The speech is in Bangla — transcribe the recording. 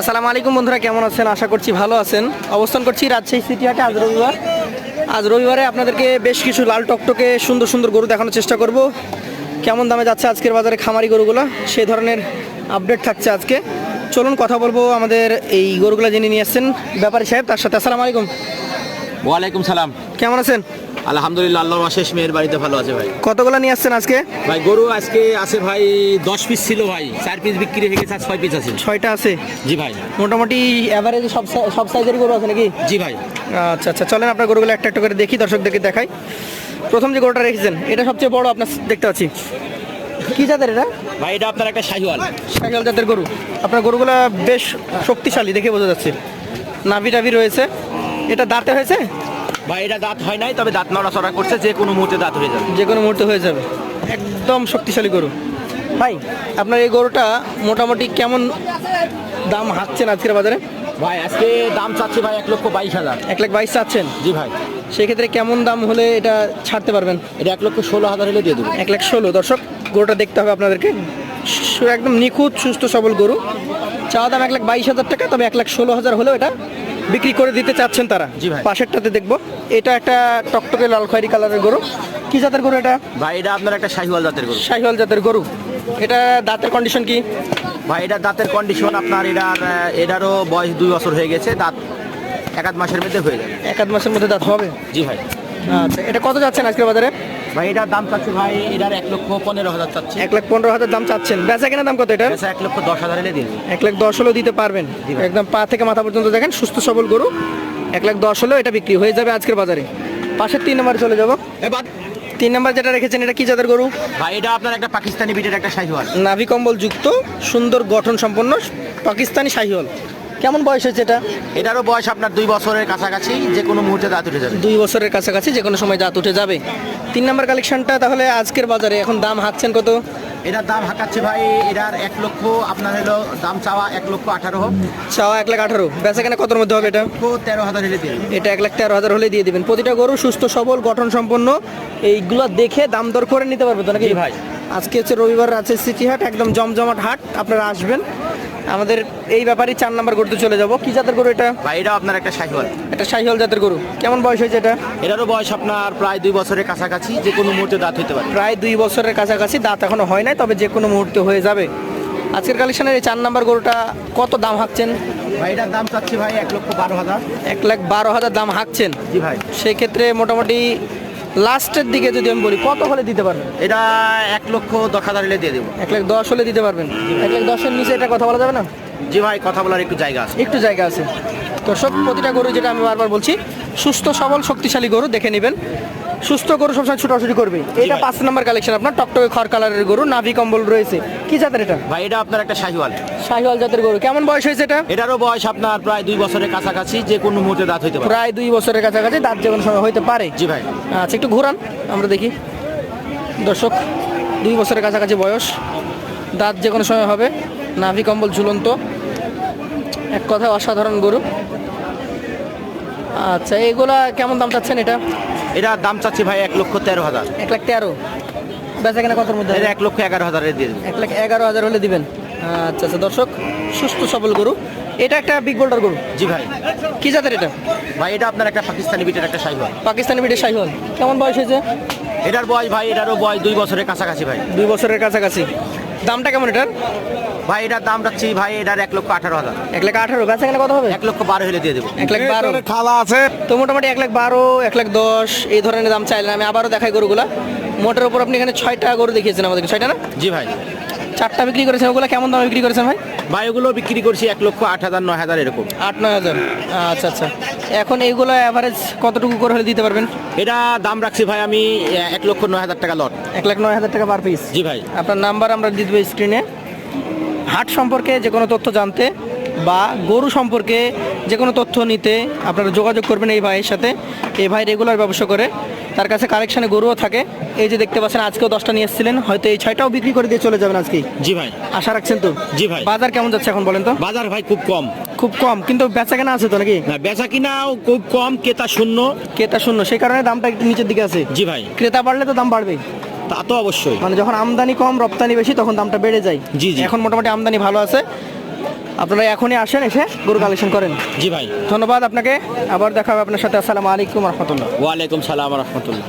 আসসালামু আলাইকুম বন্ধুরা কেমন আছেন? আশা করছি ভালো আছেন। অবস্থান করছি রাজশাহী সিটি হাটে আজ রবিবার। আজ রবিবারে আপনাদেরকে বেশ কিছু লাল টকটকে সুন্দর সুন্দর গরু দেখানোর চেষ্টা করব। কেমন দামে যাচ্ছে আজকের বাজারে খামারি গরুগুলো? সেই ধরনের আপডেট থাকছে আজকে। চলুন কথা বলব আমাদের এই গরুগুলো যিনি নিয়ে আসছেন ব্যাপারী সাহেব তার সাথে। আসসালামু আলাইকুম। ওয়ালাইকুম সালাম। কেমন আছেন? আলহামদুলিল্লাহ আল্লাহর অশেষ মেয়ের বাড়িতে ভালো আছে ভাই। কতগুলো নিয়ে আসছেন আজকে? ভাই গরু আজকে আছে ভাই দশ পিস ছিল ভাই। চার পিস বিক্রি হয়ে গেছে আর ছয় পিস আছে। ছয়টা আছে? জি ভাই। মোটামুটি অ্যাভারেজ সব সব সাইজের গরু আছে নাকি? জি ভাই। আচ্ছা আচ্ছা চলেন আপনার গরুগুলো একটা একটা করে দেখি দর্শকদেরকে দেখাই। প্রথম যে গরুটা রেখেছেন এটা সবচেয়ে বড় আপনার দেখতে পাচ্ছি। কি জাতের এটা? ভাই এটা আপনার একটা শাহিওয়াল। সাইকেল জাতের গরু। আপনার গরুগুলো বেশ শক্তিশালী দেখে বোঝা যাচ্ছে। নাভি টাভি রয়েছে। এটা দাঁতে হয়েছে? ভাই এটা দাঁত হয় নাই তবে দাঁত নড়াচড়া করছে যে কোনো মুহূর্তে দাঁত হয়ে যাবে। যে কোনো মুহূর্তে হয়ে যাবে। একদম শক্তিশালী গরু। ভাই আপনার এই গরুটা মোটামুটি কেমন দাম হাঁকছেন আজকের বাজারে? ভাই আজকে দাম চাচ্ছে ভাই এক লক্ষ বাইশ হাজার। এক লাখ বাইশ চাচ্ছেন? জি ভাই। সেক্ষেত্রে কেমন দাম হলে এটা ছাড়তে পারবেন? এটা এক লক্ষ ষোলো হাজার হলে দিয়ে দেবো। এক লাখ ষোলো। দর্শক গরুটা দেখতে হবে আপনাদেরকে। একদম নিখুঁত সুস্থ সবল গরু। চাওয়া দাম এক লাখ বাইশ হাজার টাকা তবে এক লাখ ষোলো হাজার হলেও এটা বিক্রি করে দিতে চাচ্ছেন তারা? জি ভাই। পাশেরটাতে দেখব। এটা একটা টকটকে লাল খয়েরি কালারের গরু। কি জাতের গরু এটা? ভাই এটা আপনার একটা শাহিওয়াল জাতের গরু। শাহিওয়াল জাতের গরু। এটা দাঁতের কন্ডিশন কি? ভাই এটা দাঁতের কন্ডিশন আপনার এটার এটারও বয়স দুই বছর হয়ে গেছে। দাঁত এক আধ মাসের মধ্যে হয়ে যাবে। এক আধ মাসের মধ্যে দাঁত হবে? জি ভাই। আচ্ছা এটা কত যাচ্ছেন আজকের বাজারে? ভাই এটার দাম চাচ্ছে ভাই এটার এক লক্ষ পনেরো হাজার চাচ্ছে। এক লাখ পনেরো হাজার দাম চাচ্ছেন। বেচা কেনা দাম কত এটা? এক লক্ষ দশ হাজার হলে দেবো। এক লাখ দশ হলেও দিতে পারবেন। একদম পা থেকে মাথা পর্যন্ত দেখেন সুস্থ সবল গরু। এক লাখ দশ হলেও এটা বিক্রি হয়ে যাবে আজকের বাজারে। পাশের তিন নম্বরে চলে যাব। এবার তিন নম্বর যেটা রেখেছেন এটা কি জাতের গরু? ভাই এটা আপনার একটা পাকিস্তানি বিটের একটা শাহিওয়াল। নাভি কম্বল যুক্ত সুন্দর গঠন সম্পন্ন পাকিস্তানি শাহিওয়াল। কেমন বয়স হয়েছে এটা? এটারও বয়স আপনার দুই বছরের কাছাকাছি যে কোনো মুহূর্তে দাঁত উঠে যাবে। দুই বছরের কাছাকাছি যে কোনো সময় দাঁত উঠে যাবে। তিন নম্বর কালেকশনটা তাহলে আজকের বাজারে এখন দাম হাঁকছেন কত? এটার দাম হাঁকাচ্ছে ভাই এটার এক লক্ষ আপনার হলো দাম চাওয়া এক লক্ষ আঠারো। হোক চাওয়া এক লাখ আঠারো। বেচা কেনা কতর মধ্যে হবে এটা? তেরো হাজার হলে দিয়ে এটা এক লাখ তেরো হাজার হলে দিয়ে দেবেন। প্রতিটা গরু সুস্থ সবল গঠন সম্পন্ন এইগুলো দেখে দাম দর করে নিতে পারবে তো নাকি? ভাই। আজকে হচ্ছে রবিবার আছে সিটি হাট একদম জমজমাট হাট আপনারা আসবেন। আমাদের এই ব্যাপারে চার নাম্বার গরুতে চলে যাব। কি জাতের গরু এটা? ভাই এটাও আপনার একটা শাহিওয়াল। একটা শাহিওয়াল জাতের গরু। কেমন বয়স হয়েছে এটা? এটারও বয়স আপনার প্রায় দুই বছরের কাছাকাছি যে কোনো মুহূর্তে দাঁত হতে পারে। প্রায় দুই বছরের কাছাকাছি দাঁত এখনও হয় নাই তবে যে কোনো মুহূর্তে হয়ে যাবে। আজকের কালেকশনের এই চার নাম্বার গরুটা কত দাম হাঁকছেন? ভাই এটার দাম চাচ্ছি ভাই এক লক্ষ বারো হাজার। এক লাখ বারো হাজার দাম হাঁকছেন। জি ভাই। সেক্ষেত্রে মোটামুটি লাস্টের দিকে যদি আমি বলি কত হলে দিতে পারবেন? এটা এক লক্ষ দশ হাজার হলে দিয়ে দেবো। এক লাখ দশ হলে দিতে পারবেন। এক লাখ দশের নিচে এটা কথা বলা যাবে না? জি ভাই কথা বলার একটু জায়গা আছে। একটু জায়গা আছে। তো দর্শক প্রতিটা গরু যেটা আমি বারবার বলছি সুস্থ সবল শক্তিশালী গরু দেখে নেবেন। সুস্থ গরু সবসময় ছুটাছুটি করবে। এটা পাঁচ নম্বর কালেকশন আপনার টকটকে খড় কালারের গরু নাভি কম্বল রয়েছে। কি জাতের এটা? ভাই এটা আপনার একটা শাহিওয়াল। শাহিওয়াল জাতের গরু। কেমন বয়স হয়েছে এটা? এটারও বয়স আপনার প্রায় দুই বছরের কাছাকাছি যে কোনো মুহূর্তে দাঁত হতে পারে। প্রায় দুই বছরের কাছাকাছি দাঁত যে কোনো সময় হইতে পারে। জি ভাই। আচ্ছা একটু ঘোরান আমরা দেখি। দর্শক দুই বছরের কাছাকাছি বয়স। দাঁত যে কোনো সময় হবে নাভি কম্বল ঝুলন্ত। এক কথায় অসাধারণ গরু। আচ্ছা এগুলা কেমন দাম চাচ্ছেন এটা? এটার দাম চাচ্ছি ভাই এক লক্ষ তেরো হাজার। এক লাখ তেরো। বেচা কেনা কতর মধ্যে এটা এক লক্ষ এগারো হাজারে দিয়ে দেবো। এক লাখ এগারো হাজার হলে দিবেন। আচ্ছা আচ্ছা দর্শক সুস্থ সবল গরু। এটা একটা বিগ বোল্ডার গরু? জি ভাই। কি জাতের এটা? ভাই এটা আপনার একটা পাকিস্তানি বিটের একটা শাহিওয়াল। পাকিস্তানি বিটের শাহিওয়াল। কেমন বয়স হয়েছে? এটার বয়স ভাই এটারও বয়স দুই বছরের কাছাকাছি ভাই। দুই বছরের কাছাকাছি। দামটা কেমন এটার? ভাই এটার দাম রাখছি ভাই এটার এক লক্ষ আঠারো হাজার। এক লাখ আঠারো গাছ এখানে কত হবে? এক লক্ষ বারো হলে দিয়ে দেবো। এক লাখ বারো। খালা আছে। তো মোটামুটি এক লাখ বারো এক লাখ দশ এই ধরনের দাম চাইলেন। আমি আবারও দেখাই গরুগুলা। মোটের উপর আপনি এখানে ছয়টা গরু দেখিয়েছেন আমাদেরকে। ছয়টা না? জি ভাই। চারটা বিক্রি করেছেন। ওগুলো কেমন দামে বিক্রি করেছেন ভাই? ভাই ওগুলো বিক্রি করছি এক লক্ষ আট হাজার নয় হাজার এরকম। আট নয় হাজার। আচ্ছা আচ্ছা। এখন এইগুলো অ্যাভারেজ কতটুকু করে হলে দিতে পারবেন? এটা দাম রাখছি ভাই আমি এক লক্ষ নয় হাজার টাকা লট। এক লাখ নয় হাজার টাকা পার পিস জি ভাই। আপনার নাম্বার আমরা দিয়ে দেবো স্ক্রিনে হাট সম্পর্কে যে কোনো তথ্য জানতে বা গরু সম্পর্কে যে কোনো তথ্য নিতে আপনারা যোগাযোগ করবেন এই ভাইয়ের সাথে। এই ভাই রেগুলার ব্যবসা করে তার কাছে কালেকশানে গরুও থাকে। এই যে দেখতে পাচ্ছেন আজকেও দশটা নিয়ে এসেছিলেন। হয়তো এই ছয়টাও বিক্রি করে দিয়ে চলে যাবেন আজকে। জি ভাই। আশা রাখছেন তো? জি ভাই। বাজার কেমন যাচ্ছে এখন বলেন তো? বাজার ভাই খুব কম। খুব কম কিন্তু বেচা কেনা আছে তো নাকি? না বেচা কিনাও খুব কম ক্রেতা শূন্য। ক্রেতা শূন্য সেই কারণে দামটা একটু নিচের দিকে আছে। জি ভাই। ক্রেতা বাড়লে তো দাম বাড়বে। তা তো অবশ্যই। মানে যখন আমদানি কম রপ্তানি বেশি তখন দামটা বেড়ে যায়। জি, জি। এখন মোটামুটি আমদানি ভালো আছে। আপনারা এখনই আসেন এসে গরু কালেকশন করেন। জি ভাই। ধন্যবাদ আপনাকে। আবার দেখা হবে আপনার সাথে। আসসালামু আলাইকুম রহমতুল্লাহ। ওয়ালাইকুম সালাম রহমতুল্লাহ।